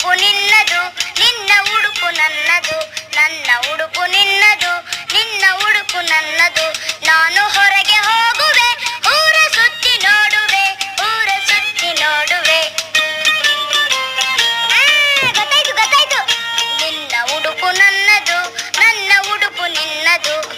ಉಡುಪು ನಿನ್ನದು, ನಿನ್ನ ಉಡುಪು ನನ್ನದು, ನನ್ನ ಉಡುಪು ನಿನ್ನದು, ನಿನ್ನ ಉಡುಪು ನನ್ನದು. ನಾನು ಹೊರಗೆ ಹೋಗುವೆ, ಊರ ಸುತ್ತಿ ನೋಡುವೆ, ಊರ ಸುತ್ತಿ ನೋಡುವೆ. ಗೊತ್ತಾಯ್ತು ಗೊತ್ತಾಯ್ತು. ನಿನ್ನ ಉಡುಪು ನನ್ನದು, ನನ್ನ ಉಡುಪು ನಿನ್ನದು.